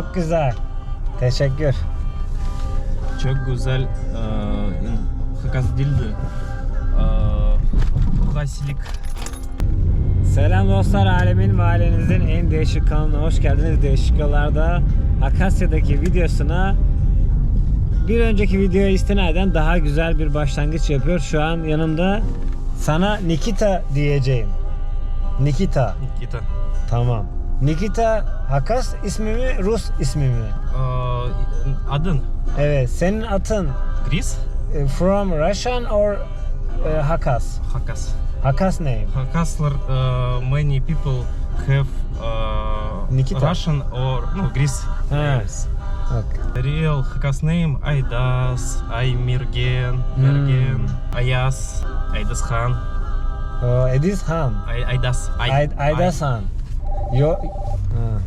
Çok güzel. Teşekkür. Çok güzel e, Hakkas dildi. E, Hasilik. Selam dostlar alemin ve ailenizin en değişik kanalına hoş geldiniz. Değişik yollarda Akasya'daki videosuna bir önceki videoya istinaden daha güzel bir başlangıç yapıyor. Şu an yanımda sana Nikita diyeceğim. Nikita. Nikita. Tamam. Nikita Hakas ismi mi Rus ismi mi? E, adın? Evet. Senin atın Chris? e, from Russian or e, Hakas? Hakkas. Hakas name. Hakkaslar uh, many people have uh, Nikita. Russian or no Greece Ha. names. Okay. Real Hakkas name Aydas, Aymirgen, Hmm. Mergen, Ayas, Aydashan, Oh, Edis Han. Ay Aydas. Ay- Ay- Aydas Han. Yo. Ha.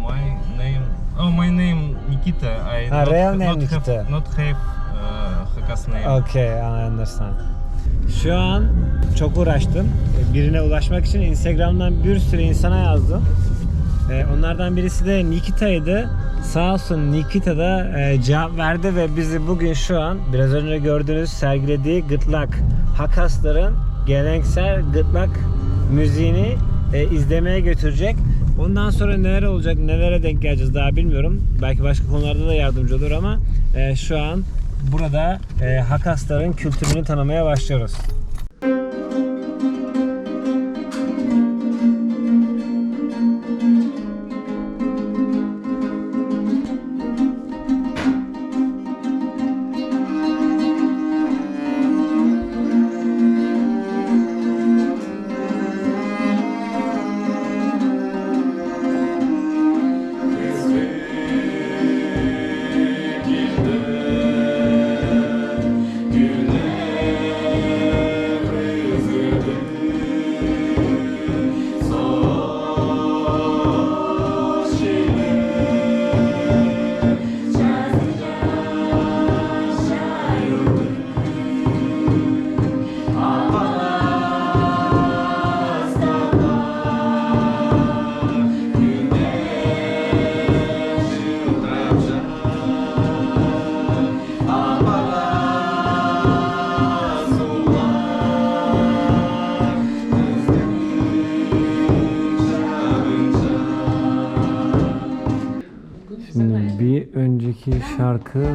My name. Oh, my name Nikita. I Ah, not, real name not Nikita. Have, not have uh, Hakkas name. Okay, I understand. Şu an çok uğraştım. Birine ulaşmak için Instagram'dan bir sürü insana yazdım. Ee, Onlardan birisi de Nikita'ydı. Sağ olsun Nikita da e, cevap verdi ve bizi bugün şu an biraz önce gördüğünüz sergilediği gırtlak Hakasların geleneksel gırtlak müziğini e, izlemeye götürecek. Ondan sonra neler olacak, nelere denk geleceğiz daha bilmiyorum. Belki başka konularda da yardımcı olur ama e, şu an burada e, Hakasların kültürünü tanımaya başlıyoruz.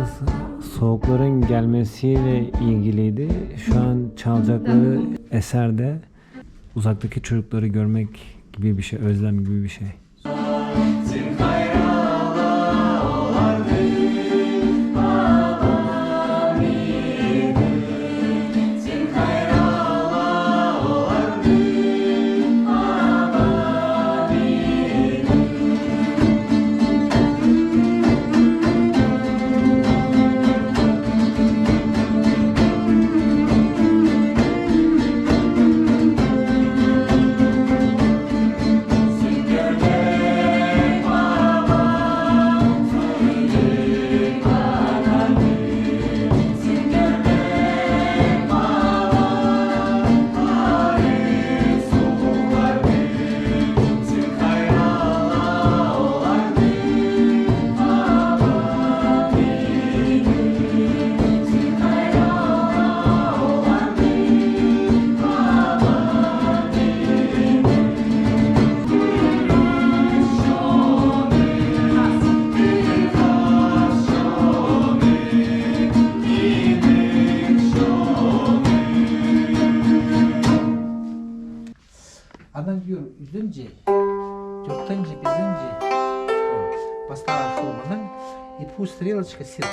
Şarkı soğukların gelmesiyle ilgiliydi. Şu an çalacakları eserde uzaktaki çocukları görmek gibi bir şey, özlem gibi bir şey. 400 400 поставив форманың и пусть стрелочка сел.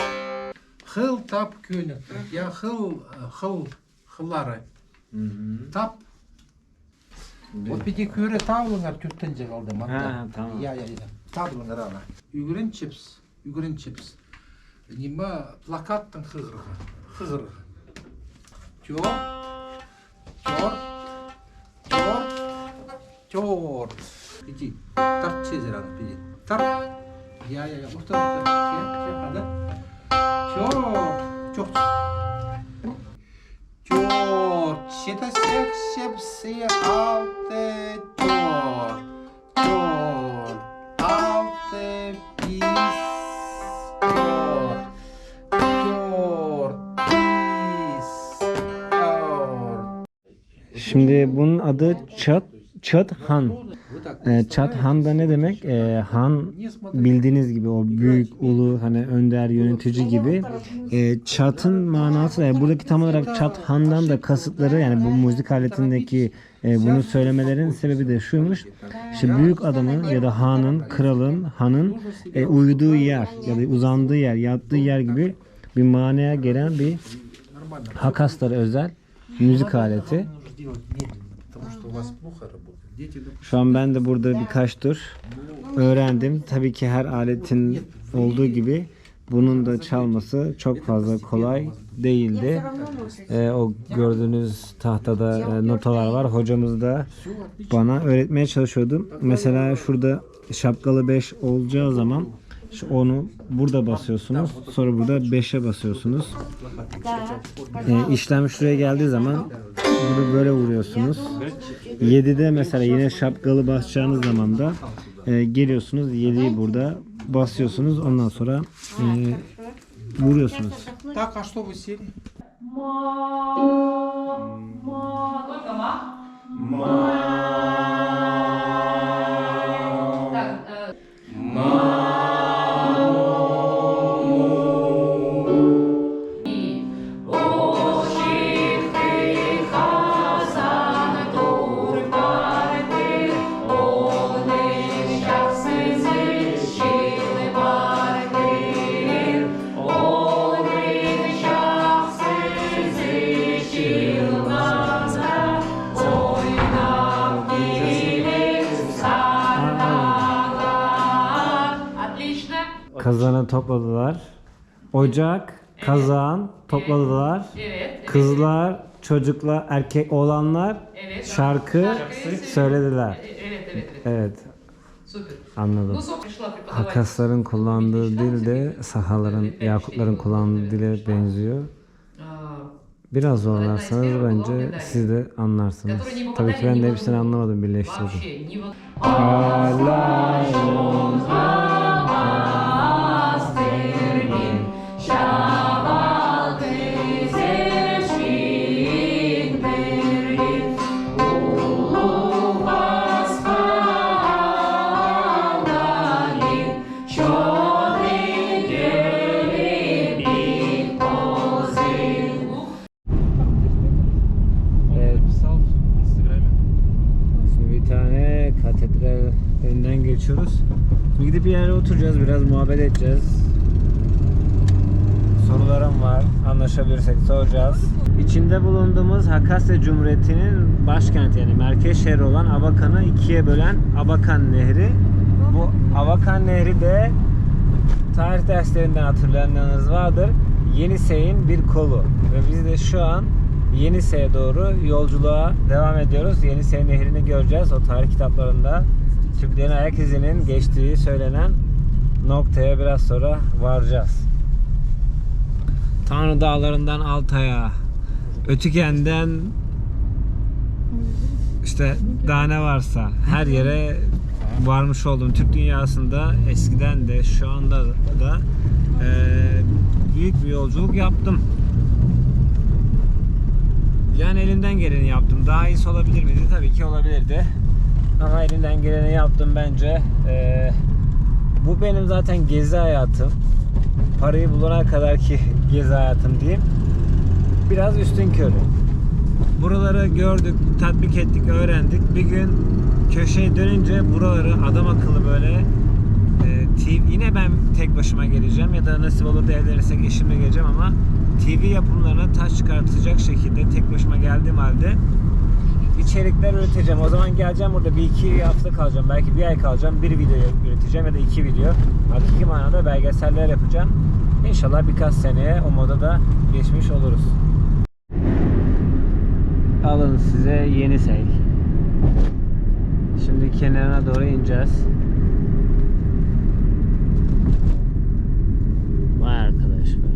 Хыл тап көні я хыл хыл хылары. Тап. Вот бите көрі табылыңар төрттен жеп алдым иә иә табылыңар ана үйгірен чипс үйгірен чипс нема плакаттың хығырғы хығырғы тер жор жор Çor. Pici. Tart çiziralım pici. Tart. Ya ya ya. Muhtemelen. Şey, şey kadar. Çor. Çok. Çor. Şita sek şepsi altı çor. Çor. Altı pis. Çor. Çor. Şimdi bunun adı çat Çat Han. Ee, Çat Han da ne demek? Ee, han bildiğiniz gibi o büyük ulu hani önder yönetici gibi. Ee, Çat'ın manası yani buradaki tam olarak Çat Han'dan da kasıtları yani bu müzik aletindeki e, bunu söylemelerin sebebi de şuymuş. İşte büyük adamın ya da hanın, kralın, hanın e, uyuduğu yer ya da uzandığı yer, yattığı yer gibi bir manaya gelen bir Hakaslara özel müzik aleti. Нужно делать медленно, потому что у вас плохо работает. Şu an ben de burada birkaç tur öğrendim. Tabii ki her aletin olduğu gibi bunun da çalması çok fazla kolay değildi. E, o gördüğünüz tahtada e, notalar var. Hocamız da bana öğretmeye çalışıyordu. Mesela şurada şapkalı 5 olacağı zaman onu burada basıyorsunuz. Sonra burada 5'e basıyorsunuz. E, işlem şuraya geldiği zaman bunu böyle vuruyorsunuz. 7'de mesela yine şapkalı basacağınız zaman da e, geliyorsunuz 7'yi burada basıyorsunuz. Ondan sonra e, vuruyorsunuz. Так, а что вы сели? Отлично. Kazanı topladılar. Ocak, kazan topladılar. Evet. Kızlar, çocuklar, erkek oğlanlar Evet. şarkı söylediler. Evet, evet, evet. Evet, Супер. anladım. Ну, собственно, пришла преподавать. Hakasların kullandığı dil de sahaların, yakutların kullandığı dile benziyor. А, Biraz zorlarsanız bence siz de anlarsınız. Tabii ki ben de hepsini anlamadım, birleştirdim. Вообще не вот Evet, geçiyoruz. Şimdi gidip bir yere oturacağız, biraz muhabbet edeceğiz. Sorularım var, anlaşabilirsek soracağız. İçinde bulunduğumuz Hakasya Cumhuriyeti'nin başkenti yani merkez şehri olan Abakan'ı ikiye bölen Abakan Nehri. Bu Abakan Nehri de tarih derslerinden hatırlayanlarınız vardır. Yenisey'in bir kolu. Ve biz de şu an Yenisey'e doğru yolculuğa devam ediyoruz. Yenisey Nehri'ni göreceğiz. O tarih kitaplarında Türklerin ayak izinin geçtiği söylenen noktaya biraz sonra varacağız. Tanrı Dağları'ndan Altay'a, Ötüken'den işte daha ne varsa her yere varmış oldum. Türk dünyasında eskiden de şu anda da e, büyük bir yolculuk yaptım. Yani elimden geleni yaptım. Daha iyisi olabilir miydi? Tabii ki olabilirdi. Ama elimden geleni yaptım bence. E, bu benim zaten gezi hayatım. Parayı bulana kadar ki gezi hayatım diyeyim. Biraz üstün körü. Buraları gördük, tatbik ettik, öğrendik. Bir gün köşeye dönünce buraları adam akıllı böyle e, TV, yine ben tek başıma geleceğim ya da nasip olur da evlenirsek eşimle geleceğim ama TV yapımlarına taş çıkartacak şekilde tek başıma geldiğim halde içerikler üreteceğim. O zaman geleceğim burada bir iki hafta kalacağım. Belki bir ay kalacağım. Bir video üreteceğim ya da iki video. Hakiki manada belgeseller yapacağım. İnşallah birkaç seneye o moda da geçmiş oluruz. Alın size yeni sey. Şimdi kenarına doğru ineceğiz. Vay arkadaş be.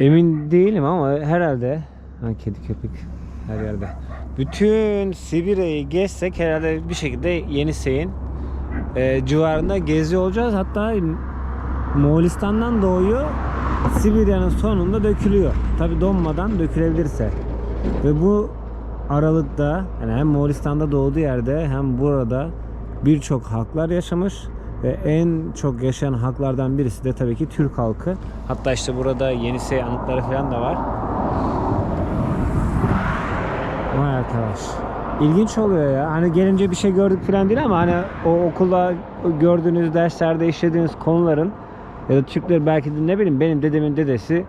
Emin değilim ama herhalde ha, kedi köpek her yerde. bütün Sibirya'yı gezsek herhalde bir şekilde Yenisey'in e, civarında geziyor olacağız. Hatta Moğolistan'dan doğuyor. Sibirya'nın sonunda dökülüyor. Tabi donmadan dökülebilirse. Ve bu aralıkta yani hem Moğolistan'da doğduğu yerde hem burada birçok halklar yaşamış ve en çok yaşayan halklardan birisi de tabii ki Türk halkı. Hatta işte burada Yenisey anıtları falan da var. Vay arkadaş. İlginç oluyor ya. Hani gelince bir şey gördük falan değil ama hani o okulda gördüğünüz derslerde işlediğiniz konuların ya da Türkler belki de ne bileyim benim dedemin dedesi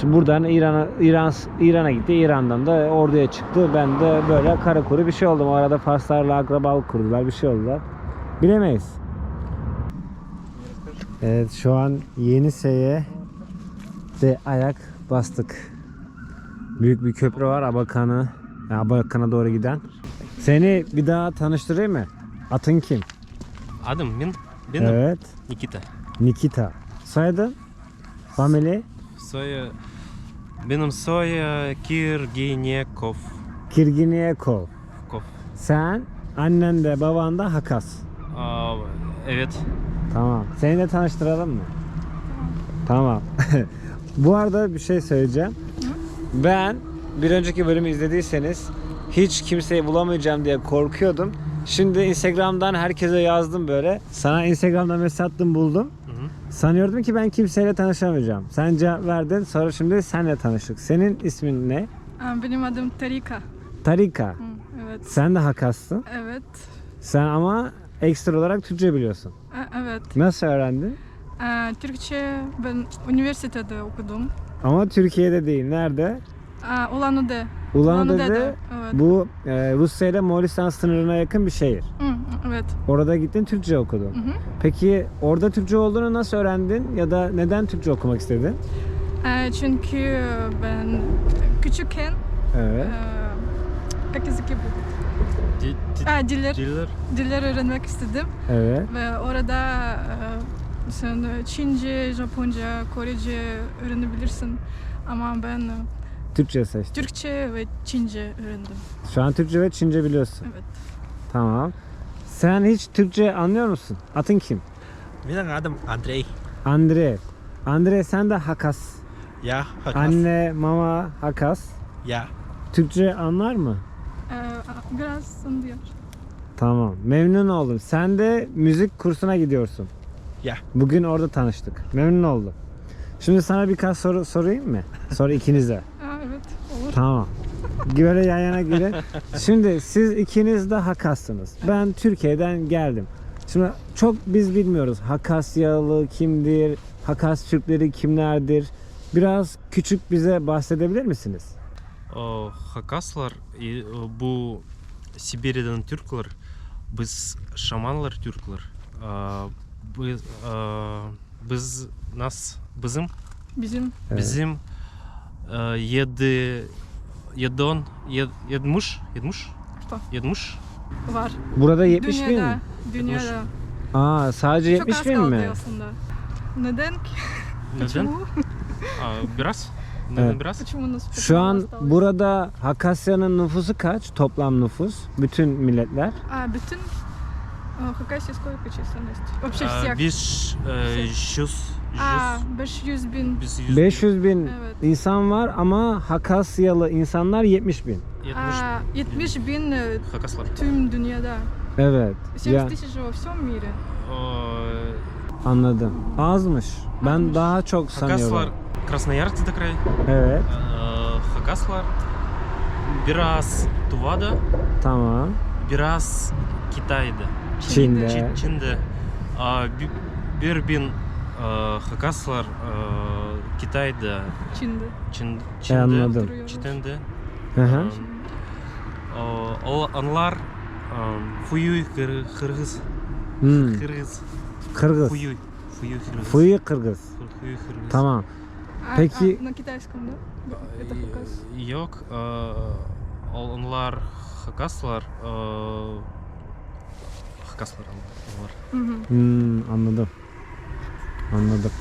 şimdi buradan İran'a İran İran'a gitti. İran'dan da orduya çıktı. Ben de böyle kara kuru bir şey oldum. O arada Farslarla akrabalık kurdular. Bir şey oldular. Bilemeyiz. Evet şu an Yenisey'e de ayak bastık. Büyük bir köprü var Abakan'a. Yani Abakan'a doğru giden. Seni bir daha tanıştırayım mı? Atın kim? Adım ben, benim Evet. Nikita. Nikita. Soyadın? Family? Soy, benim soy Kirginekov. Kirginiyekov. Kov. Sen, annen de baban da Hakas. Aa, evet. Tamam. Seni de tanıştıralım mı? Tamam. Bu arada bir şey söyleyeceğim. Ben bir önceki bölümü izlediyseniz hiç kimseyi bulamayacağım diye korkuyordum. Şimdi Instagram'dan herkese yazdım böyle. Sana Instagram'dan mesaj attım buldum. Hı hı. Sanıyordum ki ben kimseyle tanışamayacağım. Sen cevap verdin. Sonra şimdi senle tanıştık. Senin ismin ne? Aa, Benim adım Tarika. Tarika. Hı, Evet. Sen de Hakassın. Evet. Sen ama ekstra olarak Türkçe biliyorsun. Aa, Evet. Nasıl öğrendin? Aa, Türkçe ben üniversitede okudum. Ama Türkiye'de değil. Nerede? Aa, Ulan-Ude. Ulan-Ude'de Evet. bu e, Rusya ile Moğolistan sınırına yakın bir şehir. Hı, evet. Orada gittin Türkçe okudun. Hı hı. Peki orada Türkçe olduğunu nasıl öğrendin ya da neden Türkçe okumak istedin? Aa, çünkü ben küçükken Evet. aa, как языки bu? Diller, Diller. diller öğrenmek istedim. Evet. Ve orada aa, sen Çince, Japonca, Korece öğrenebilirsin. Ama ben aa, Türkçe seçtin. Türkçe ve Çince öğrendim. Şu an Türkçe ve Çince biliyorsun. Evet. Tamam. Sen hiç Türkçe anlıyor musun? Atın kim? Benim adım Andrei. Andre. Andre sen de Hakas. Ya, Hakas. Anne, mama Hakas. Ya. Türkçe anlar mı? Biraz anlıyor. Tamam. Memnun oldum. Sen de müzik kursuna gidiyorsun. Ya. Bugün orada tanıştık. Memnun oldum. Şimdi sana birkaç soru sorayım mı? Soru ikinize. Aa, evet olur. Tamam. Böyle yan yana gelin. Şimdi siz ikiniz de Hakassınız. Ben Türkiye'den geldim. Şimdi çok biz bilmiyoruz. Hakasyalı kimdir? Hakas Türkleri kimlerdir? Biraz küçük bize bahsedebilir misiniz? Aa, Hakaslar и, e, bu Sibir'den Türkler. Biz şamanlar Türkler. Aa, biz, aa, biz nas bizim Bizim Evet. bizim e, yedi yedon yed, yedmuş yedmuş Что? yedmuş var. Burada 70 bin dünyada, mi? dünyada. Aa sadece Çok 70 az bin kaldı mi? aslında. Neden? ki? neden? Почему? Aa, biraz neden Evet. biraz? Почему нас Şu почему an осталось? burada Hakasya'nın nüfusu kaç? Toplam nüfus. Bütün milletler. А, bütün а, Хакасия сколько численность? Вообще Aa, всех. biz e, yüz А, yüz 500 bin. biz yüz 500 bin Evet. insan var ama Hakasyalı insanlar 70 bin. yetmiş А, 70 bin e, Hakaslar. tüm dünyada. Evet. 70 Ya тысяч во всем мире. Aa, anladım. Azmış. Ben Azmış. daha çok Hakaslar sanıyorum. Красноярский край. Evet. Ee, Hakaslar biraz Tuva'da, Tamam. biraz Kitay'da, Çin'de. Çin- Çin'de. Aa, bi- bir bin aa, Hakaslar aa, Kitay'da, Çin'de. Çin, E, Çin'de, anladım. Oturuyoruz. Çin'de. Hı hı. Aa, o- onlar aa, Fuyuy Kır- Kırgız, Hmm. Kırgız, Kırgız. Fuyuy, Fuyuy Kırgız. Fuyu Kırgız. Fuyuy Kırgız. Tamam. А, Peki- а, на китайском, да? Это Хакас. Yok, aa, onlar Hakaslar, aa, Hakaslar onlar. Мгм. Hmm, anladım. Anladım.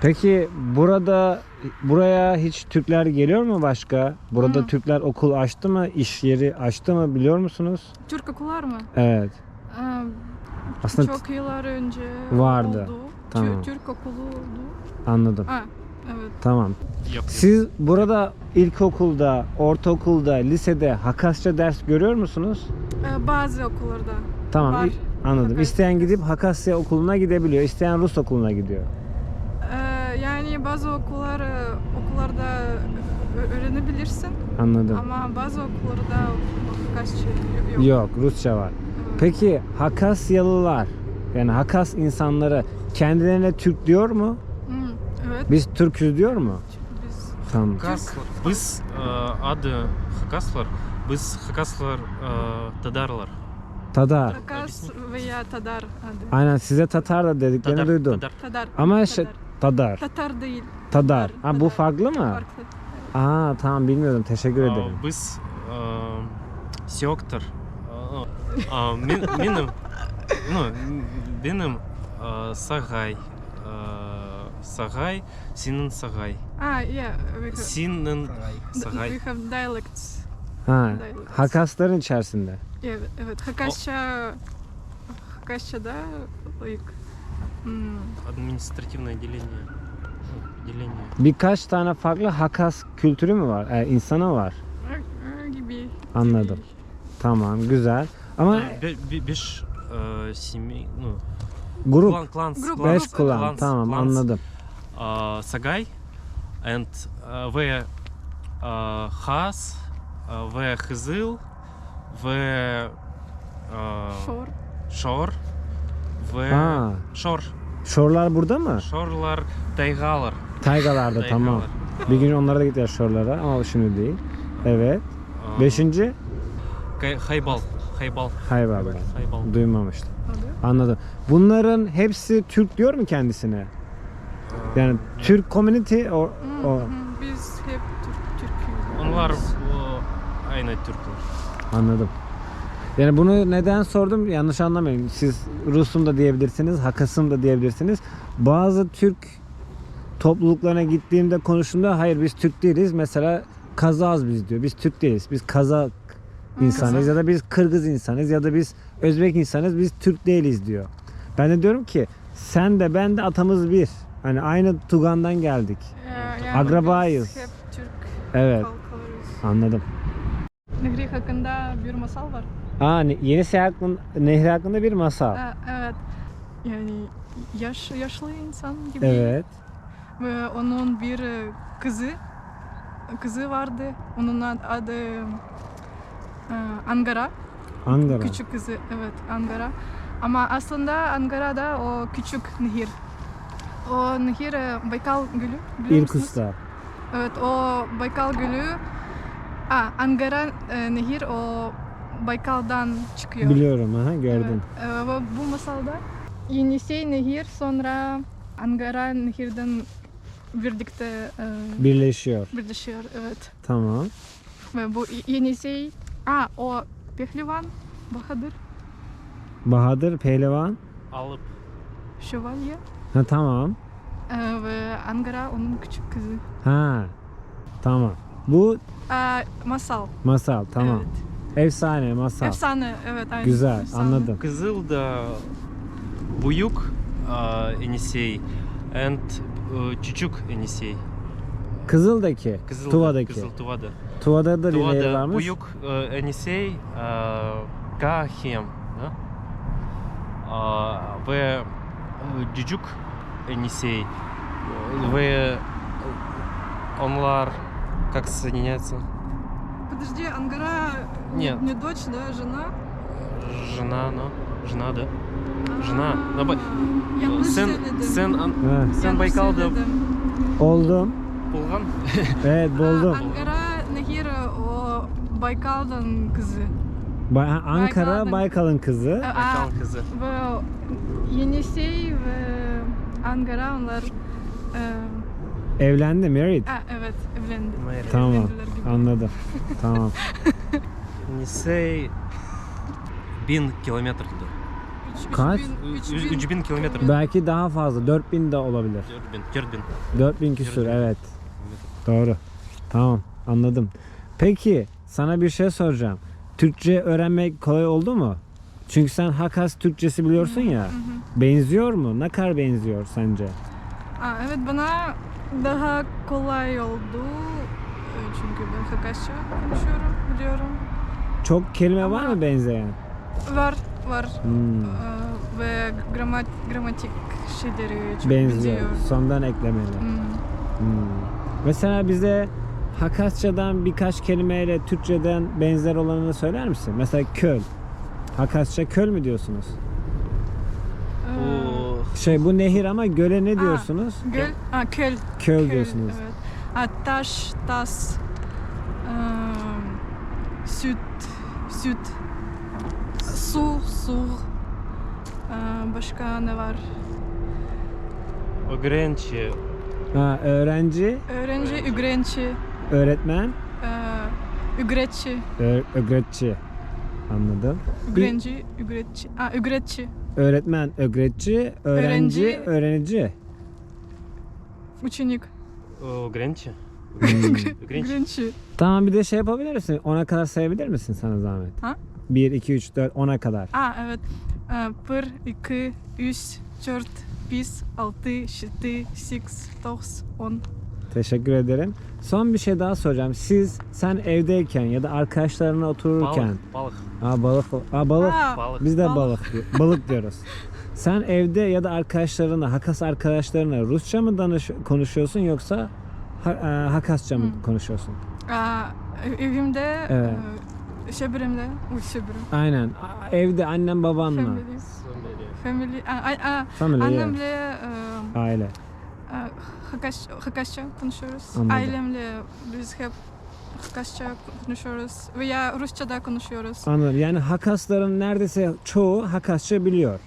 Peki burada buraya hiç Türkler geliyor mu başka? Burada Hı. Türkler okul açtı mı? iş yeri açtı mı biliyor musunuz? Türk okullar mı? Evet. Ee, Aslında çok yıllar önce Vardı. oldu. Tamam. Tü- Türk okulu oldu. anladım. Ha, evet. Tamam. Yok. Siz burada ilkokulda, ortaokulda, lisede Hakasça ders görüyor musunuz? Ee, bazı okullarda. Tamam. Var. Anladım. Hakasya. İsteyen gidip Hakasya okuluna gidebiliyor. İsteyen Rus okuluna gidiyor. Ee, yani bazı okullar e, okullarda öğrenebilirsin Anladım. ama bazı okullarda Hakasça yok. Yok, Rusça var. Evet. Peki Hakasyalılar yani Hakas insanları kendilerine Türk diyor mu? Hı, evet. Biz Türküz diyor mu? Biz Tamam. Хакаслар. Biz e, adı Hakaslar. Biz Hakaslar e, Tadarlar. Tadar. Hakas veya Tadar adı. Aynen size Tatar da dediklerini Tadar, duydum. Tadar. Tadar. Ama Tadar. şey, Tadar. Tatar değil. Tadar. Ha bu Tadar. farklı mı? Farklı. Aa tamam bilmiyordum. Teşekkür E, ederim. Biz e, Сектор. E, min, benim no, benim e, Sagay. E, Sagay, senin Sagay. Ah, yeah. We have, Senin we Sagay. have dialects. Ha, dialects. Hakasların içerisinde. Evet, evet. Hakasça Hakasça'da like hmm, Административное отделение. Ну, Отделение. Birkaç tane farklı Hakas kültürü mü var? E, insanı var. э, gibi. Anladım. Tamam güzel. Ama Бе- бе- Без э, семей, ну, grup клан, кланс, Grup, кланс, beş grup, kulağın. кланс, Tamam кланс, anladım. uh, Sagai and uh, were uh, Has, uh, were Khizil, were uh, Shore. Shore Ha. Shore. Şorlar burada mı? Shore'lar Taygalar. Taygalarda tamam. Bir gün onlara da gider şorlara ama şimdi değil. Evet. Uh, Beşinci Haybal. Haybal. Hayvan. Haybal. Duymamıştım. Anladım. Bunların hepsi Türk diyor mu kendisine? Yani Türk community o, Hmm, o hmm, Biz hep Türk, Türk. Onlar o, aynı Türkler. anladım. Yani bunu neden sordum yanlış anlamayın. Siz Rusum da diyebilirsiniz, Hakasım da diyebilirsiniz. Bazı Türk topluluklarına gittiğimde konuştuğumda hayır biz Türk değiliz. Mesela Kazağız biz diyor. Biz Türk değiliz. Biz Kazak insanız ya da biz Kırgız insanız ya da biz Özbek insanız. Biz Türk değiliz diyor. Ben de diyorum ki sen de ben de atamız bir. Hani aynı Tugan'dan geldik. Ee, yani Akrabayız. Biz hep Türk Evet halklarıyız. anladım. Nehri hakkında bir masal var. Aa Yeni Seyahat Nehri hakkında bir masal. Ee, evet. Yani yaş, yaşlı insan gibi. Evet. Ve onun bir e, kızı kızı vardı. Onun ad- adı e, Angara. Ankara. Küçük kızı evet Angara. Ama aslında Angara'da o küçük nehir. O nehir e, Baykal Gölü biliyor musunuz? Evet o Baykal Gölü. Aa, Angara e, nehir o Baykal'dan çıkıyor. Biliyorum aha gördüm. Evet. Ee, ve bu masalda Yenisey nehir sonra Angara nehirden birlikte e, Birleşiyor. birleşiyor. Evet. Tamam. Ve bu Yenisey Aa o Pehlivan Bahadır Bahadır Pehlivan. Alıp Şövalye Ha tamam. Ee, ve Angara onun küçük kızı. Ha. Tamam. Bu Aa, masal. masal tamam. Evet. Efsane masal. Efsane evet aynı. Güzel efsane. anladım. Kızıl da Buyuk uh, Enisey and uh, Çuçuk Enisey. Kızıl'daki, Kızıl, Tuva'daki. Kızıl Tuva'da. Tuva'da da Tuva'da varmış. Buyuk uh, Enisey uh, Kahem. Да? Uh, ve Э, жүзүк э, енисей вы э, онлар как соединяется? Подожди ангара нет. не дочь да жена? Жена но жена да. А, жена. Сен сен сен Байкал, да? болдым болған evet болдым ангара нахира о байкалдың қызы kızı. Ba- ha, Ankara Baykal'ın- Baykal'ın kızı. Aa, Baykal kızı. ve Yenisey ve Angara onlar e, Evlendi, married. aa, evet evlendi. Married. Tamam. Evlendiler gibi. Anladım. tamam. Nisey bin kilometre gidiyor. Üç- Kaç? üç bin- üç 3 bin- 3000 kilometre. Belki daha fazla. 4000 de olabilir. 4000. 4000. 4000 küsür evet. Doğru. Tamam anladım. Peki sana bir şey soracağım. Türkçe öğrenmek kolay oldu mu? Çünkü sen Hakas Türkçesi biliyorsun ya. Benziyor mu? Ne kadar benziyor sence? Aa, evet bana daha kolay oldu. Ee, Çünkü ben Hakasça konuşuyorum, biliyorum. Çok kelime var Ama- mı benzeyen? Var, var. Hmm, Ee, ve gramat, gramatik şeyleri çok benziyor. benziyor. Sondan eklemeli. Hmm. Hmm. Mesela bize Hakasçadan birkaç kelimeyle Türkçeden benzer olanını söyler misin? Mesela köl. Hakasça köl mü diyorsunuz? Şey bu nehir ama göle ne Aa, diyorsunuz? göl, aa, köl. Köl, köl, diyorsunuz. Evet. Aa, taş, tas, eee, süt, süt, su, su. Ee, başka ne var? öğrenci. Ha, öğrenci, Öğrenci, ügrenci, Öğretmen? Ee, ügretçi. Ögretçi. Anladım. Ügrenci, ügretçi. Aa, ügretçi. Öğretmen, ögretçi, öğrenci, Öğrenci. öğrenici. Uçinik. O, Grenci. Tamam bir de şey yapabilir misin? Ona kadar sayabilir misin sana zahmet? Ha? 1, 2, 3, 4, 10'a kadar. Aa evet. Ee, 1, 2, 3, 4, 5, 6, 7, 8, 9, 10. Teşekkür ederim. Son bir şey daha soracağım. Siz, sen evdeyken ya da arkadaşlarına otururken... Balık. Balık. Aa, balık, aa, balık. Aa, Balık. Biz de balık. balık, diyor- balık diyoruz. Sen evde ya da arkadaşlarına, Hakas arkadaşlarına Rusça mı danış konuşuyorsun yoksa ha, e, Hakasça mı Hı. konuşuyorsun? Aa, evimde, Evet. e, şebirimde, uy şebirim. Aynen. A- Evde annem babanla. Family. Family. Aa, aa, aa, Family, evet. annemle e, Aile. E, Hakas, Hakasça konuşuyoruz. Anladım. Ailemle biz hep Hakasça konuşuyoruz. Veya Rusça da konuşuyoruz. Anladım. Yani Hakasların neredeyse çoğu Hakasça biliyor.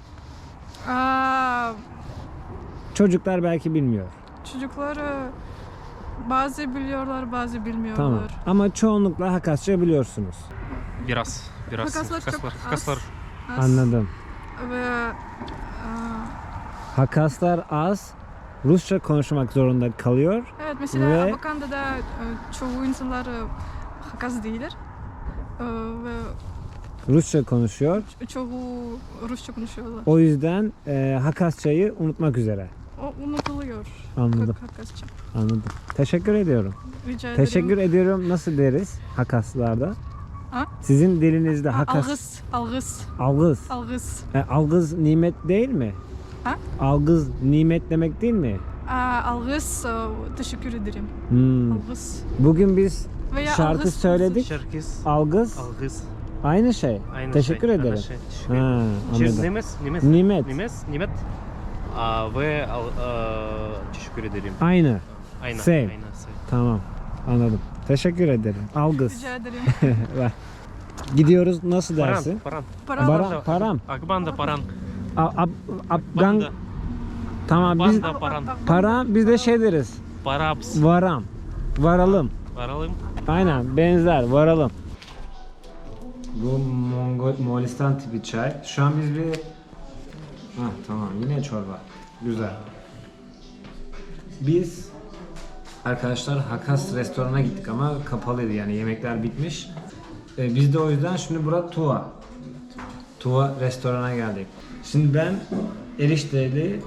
Aa, Çocuklar belki bilmiyor. çocuklar e, bazı biliyorlar, bazı bilmiyorlar. Tamam. Ama çoğunlukla Hakasça biliyorsunuz. Biraz. Biraz. Hakaslar çok Hakaslar. az. Hakaslar. Az. Anladım. Ve e, Hakaslar az. Rusça konuşmak zorunda kalıyor. evet mesela Ve- Abakan'da e, çoğu insanlar e, Hakas değiller. E, ve Rusça konuşuyor. ço- çoğu Rusça konuşuyorlar. O yüzden e, Hakasçayı unutmak üzere. O unutuluyor. Anladım. Hak- Hakasça. Anladım. Teşekkür ediyorum. Rica ederim. Teşekkür ediyorum. Nasıl deriz Hakaslarda? Ha? Sizin dilinizde Ha, Hakas Algıs, algıs, algız. algıs. E, algız nimet değil mi? Ha? Algız nimet demek değil mi? Aa, algıs, teşekkür ederim. Hmm. Algıs. Bugün biz Veya şarkı algıs, söyledik. Şerkis. Algız Algız. aynı şey. Aynı Teşekkür şey. ederim. Aynı şey. Teşekkür Ha, Şey, anladım. Nimes, Nimes. Nimet. Nimes, Nimet. Aa, ve al, aa, teşekkür ederim. Aynı. Aynen. Same. Same. Tamam. Anladım. Teşekkür ederim. Algız. Rica ederim. Gidiyoruz. Nasıl Paran, dersin? paran. Paralar. Bara- param. Akbanda paran. Ab- Afgan. Banda. Tamam biz Banda paran. para biz de şey deriz. Paraps. Varam. Varalım. Varalım. Aynen benzer varalım. Bu Mongol, Moğolistan tipi çay. Şu an biz bir... Ha tamam yine çorba. Güzel. Biz arkadaşlar Hakas restorana gittik ama kapalıydı yani yemekler bitmiş. Ee, biz de o yüzden şimdi bura Tuva. Tuva restorana geldik. Şimdi ben erişteli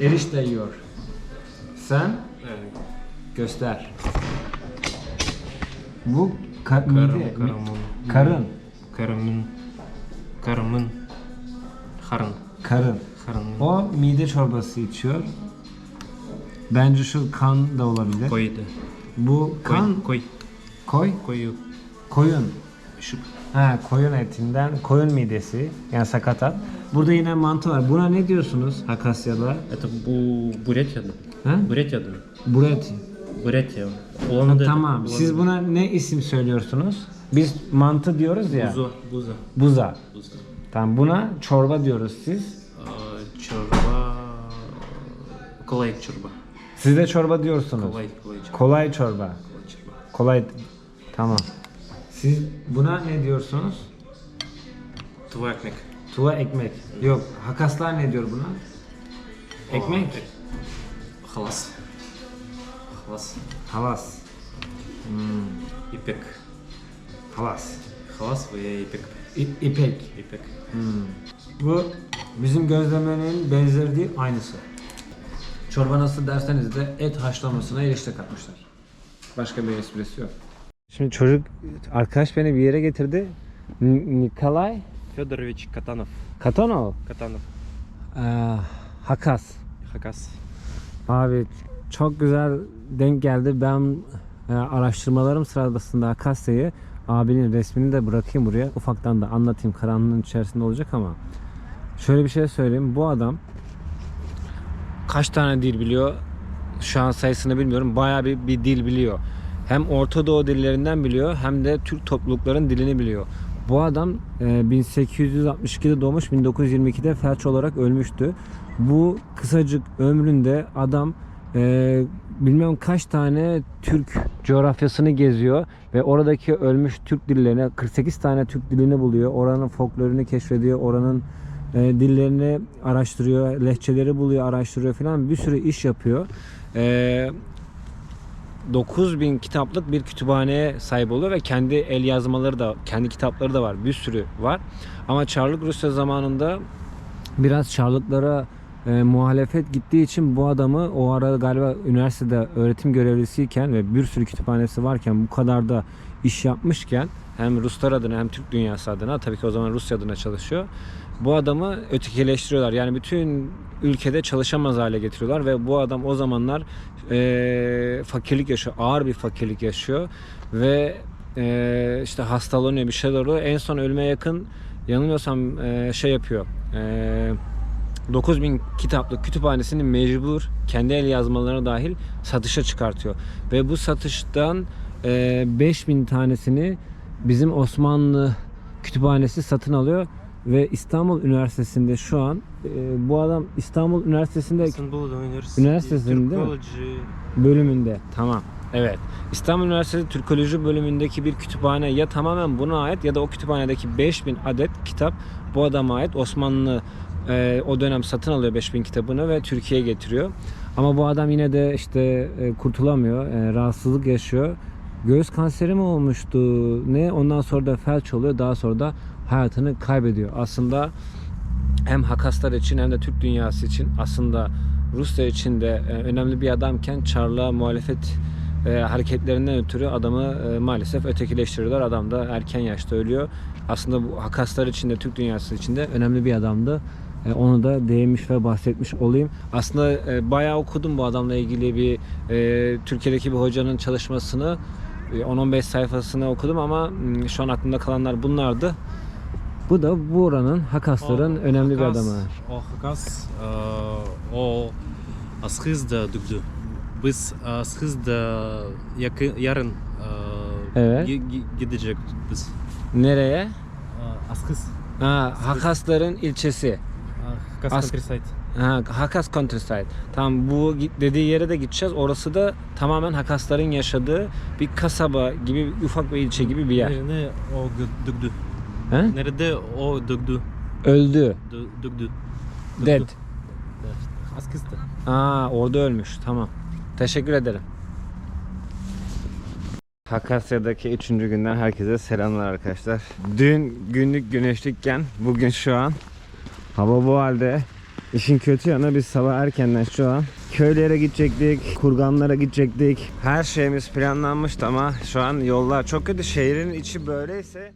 erişte yiyor. Sen Göster. Bu ka- Karım, karımın. karın, Karımın. Karımın. Harın. karın. Harın. O mide çorbası içiyor. Bence şu kan da olabilir. Koydu. Bu kan Koy. koy Koyu. koyun. Şu. Ha koyun etinden koyun midesi yani sakatat. Burada yine mantı var. Buna ne diyorsunuz Hakasya'da? Это bu Бурятия'da. Ha? Бурятия'da. Bureti. Бурятия. Ulan'da. Tamam. Siz buna ne isim söylüyorsunuz? Biz mantı diyoruz ya. Buza. Buza. Buza. Buza. Tamam buna çorba diyoruz siz. Aa, Çorba. Kolay çorba. Siz de çorba diyorsunuz. Kolay kolay çorba. Kolay çorba. Kolay çorba. Kolay. Tamam. Siz buna ne diyorsunuz? Tvakmek. Tuva ekmek. Yok. Hakaslar ne diyor buna? Ekmek. Halas. Halas. Havas. İpek. Havas. Halas veya ipek. İ- ipek. İpek. Bu bizim gözlemenin benzeri değil, aynısı. Çorba nasıl derseniz de et haşlamasına erişte katmışlar. Başka bir esprisi yok. Şimdi çocuk arkadaş beni bir yere getirdi. Nikolay Fedorovic Katanov. Katanov. Katanov. Ee, Hakas. Hakas. Abi çok güzel denk geldi. Ben e, araştırmalarım sırasında Hakasya'yı abinin resmini de bırakayım buraya. Ufaktan da anlatayım. Karanlığın içerisinde olacak ama. Şöyle bir şey söyleyeyim. Bu adam kaç tane dil biliyor? Şu an sayısını bilmiyorum. Bayağı bir, bir dil biliyor. Hem Orta Doğu dillerinden biliyor hem de Türk toplulukların dilini biliyor. Bu adam e, 1862'de doğmuş, 1922'de felç olarak ölmüştü. Bu kısacık ömründe adam e, bilmem kaç tane Türk coğrafyasını geziyor ve oradaki ölmüş Türk dillerine 48 tane Türk dilini buluyor. Oranın folklorunu keşfediyor, oranın e, dillerini araştırıyor, lehçeleri buluyor, araştırıyor falan bir sürü iş yapıyor. E, 9000 kitaplık bir kütüphaneye sahip oluyor ve kendi el yazmaları da, kendi kitapları da var. Bir sürü var. Ama Çarlık Rusya zamanında biraz Çarlıklara e, muhalefet gittiği için bu adamı o ara galiba üniversitede öğretim görevlisiyken ve bir sürü kütüphanesi varken bu kadar da iş yapmışken hem Ruslar adına hem Türk dünyası adına tabii ki o zaman Rusya adına çalışıyor. Bu adamı ötekileştiriyorlar. Yani bütün ülkede çalışamaz hale getiriyorlar ve bu adam o zamanlar e, fakirlik yaşıyor. Ağır bir fakirlik yaşıyor ve e, işte hastalanıyor bir şeyler oluyor. En son ölmeye yakın yanılmıyorsam e, şey yapıyor. E, 9000 kitaplık kütüphanesini mecbur kendi el yazmalarına dahil satışa çıkartıyor. Ve bu satıştan e, 5000 tanesini bizim Osmanlı kütüphanesi satın alıyor ve İstanbul Üniversitesi'nde şu an e, bu adam İstanbul Üniversitesi'nde İstanbul Üniversitesi. Üniversitesi'nde bölümünde. Tamam. Evet. İstanbul Üniversitesi Türkoloji bölümündeki bir kütüphane ya tamamen buna ait ya da o kütüphanedeki 5000 adet kitap bu adama ait. Osmanlı e, o dönem satın alıyor 5000 kitabını ve Türkiye'ye getiriyor. Ama bu adam yine de işte e, kurtulamıyor e, rahatsızlık yaşıyor. Göğüs kanseri mi olmuştu? Ne? Ondan sonra da felç oluyor. Daha sonra da hayatını kaybediyor aslında hem Hakaslar için hem de Türk dünyası için aslında Rusya için de e, önemli bir adamken Çarlığa muhalefet e, hareketlerinden ötürü adamı e, maalesef ötekileştiriyorlar. Adam da erken yaşta ölüyor. Aslında bu Hakaslar için de Türk dünyası için de önemli bir adamdı. Onu da değinmiş ve bahsetmiş olayım. Aslında bayağı okudum bu adamla ilgili bir Türkiye'deki bir hocanın çalışmasını. E, 10-15 sayfasını okudum ama şu an aklımda kalanlar bunlardı. Bu da bu oranın Hakasların O önemli bir Hakas- adamı. O Hakas e, o Askhiz'de düktü. Biz Askhiz'de yakın, yarın e, Evet. gi- gi- gidecek biz. Nereye? E, Askız. Ha, Hakasların ilçesi. Hakas As- Countryside. Ha, Hakas Countryside. Tamam bu dediği yere de gideceğiz. Orası da tamamen Hakasların yaşadığı bir kasaba gibi ufak bir ilçe gibi bir yer. Nerede o döktü? He? Nerede o döktü? Öldü. Dö- Döktü. Dead. Askız'da. Aa orada ölmüş. Tamam. Teşekkür ederim. Hakasya'daki üçüncü günden herkese selamlar arkadaşlar. Dün günlük güneşlikken bugün şu an hava bu halde. İşin kötü yanı biz sabah erkenden şu an köylere gidecektik, kurganlara gidecektik. Her şeyimiz planlanmıştı ama şu an yollar çok kötü. Şehrin içi böyleyse